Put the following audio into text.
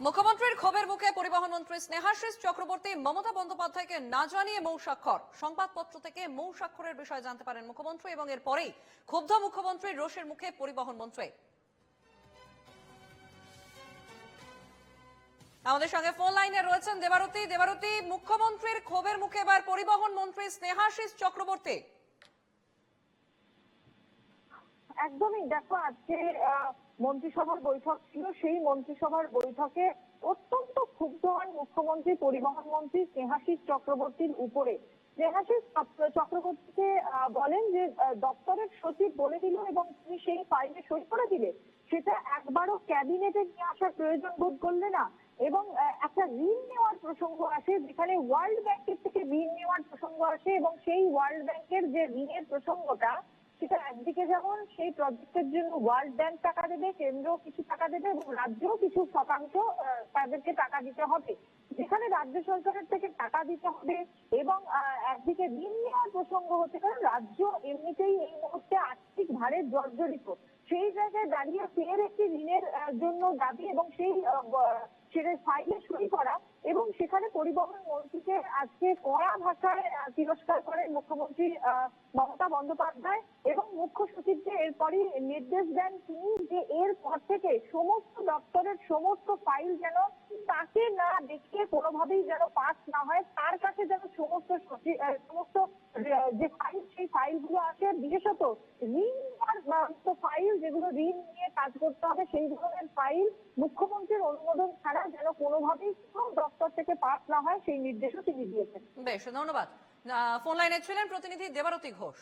মুখ্যমন্ত্রীর ক্ষোভের মুখে পরিবহন মন্ত্রী স্নেহাশিস চক্রবর্তী মমতা বন্দ্যোপাধ্যায়কে না জানিয়ে মৌ স্বাক্ষর সংবাদপত্র থেকে মৌ স্বাক্ষরের বিষয়ে জানতে পারেন মুখ্যমন্ত্রী এবং এরপরেই ক্ষুব্ধ মুখ্যমন্ত্রী রোষের মুখে পরিবহন মন্ত্রী। আমাদের সঙ্গে ফোন লাইনে রয়েছেন দেবারতী। দেবারতী, মুখ্যমন্ত্রীর ক্ষোভের মুখে এবার পরিবহন মন্ত্রী স্নেহাশিস চক্রবর্তী। একদমই। দেখো, আজকে মন্ত্রিসভার বৈঠক ছিল। সেই মন্ত্রিসভার বৈঠকে অত্যন্ত ক্ষুব্ধ হন মুখ্যমন্ত্রী, পরিবহন মন্ত্রী স্নেহাশিস চক্রবর্তীর উপরে। স্নেহাশিস চক্রবর্তীকে বলেন যে দপ্তরের সচিব বলে দিল এবং তুমি সেই ফাইলে সই করে দিলে, সেটা একবারও ক্যাবিনেটে নিয়ে আসার প্রয়োজন বোধ করলে না। এবং একটা ঋণ নেওয়ার প্রসঙ্গ আসে, যেখানে ওয়ার্ল্ড ব্যাংকের থেকে ঋণ নেওয়ার প্রসঙ্গ আসে এবং সেই ওয়ার্ল্ড ব্যাংকের যে ঋণের প্রসঙ্গটা সেটা একদিকে যেমন সেই প্রজেক্টের জন্য ওয়ার্ল্ড ব্যাংক টাকা দেবে কেন্দ্র কিছু টাকা দেবে এবং রাজ্যও কিছু শতাংশ তাদেরকে টাকা দিতে হবে। যেখানে রাজ্য সরকারের থেকে টাকা দিতে হবে এবং একদিকে ঋণ নেওয়ার প্রসঙ্গ হচ্ছে কারণ রাজ্য এমনিতেই এই মুহূর্তে আর্থিক ভারে জর্জরিত। সেই জায়গায় দাঁড়িয়ে ফের একটি ঋণের জন্য দাবি এবং সেই সেটা ফাইলে সই করা এবং সেখানে পরিবহন মন্ত্রীকে আজকে কড়া ভাষায় তিরস্কার করেন মুখ্যমন্ত্রী মমতা বন্দ্যোপাধ্যায় এবং মুখ্য সচিবকে এরপরই নির্দেশ দেন তিনি যে এর পর থেকে সমস্ত দপ্তরের সমস্ত ফাইল যেন তাকে না দেখিয়ে কোনোভাবেই যেন পাস না হয়, তার কাছে যেন সমস্ত সমস্ত যে ফাইল, সেই ফাইলগুলো আছে বিশেষত ঋণ ফাইল, যেগুলো ঋণ নিয়ে কাজ করতে হবে, সেই ধরনের ফাইল মুখ্যমন্ত্রীর অনুমোদন ছাড়া যেন কোনোভাবেই পাস না হয় সেই নির্দেশও তিনি দিয়েছেন। বেশ, ধন্যবাদ। ফোন লাইনে ছিলেন প্রতিনিধি দেবারতী ঘোষ।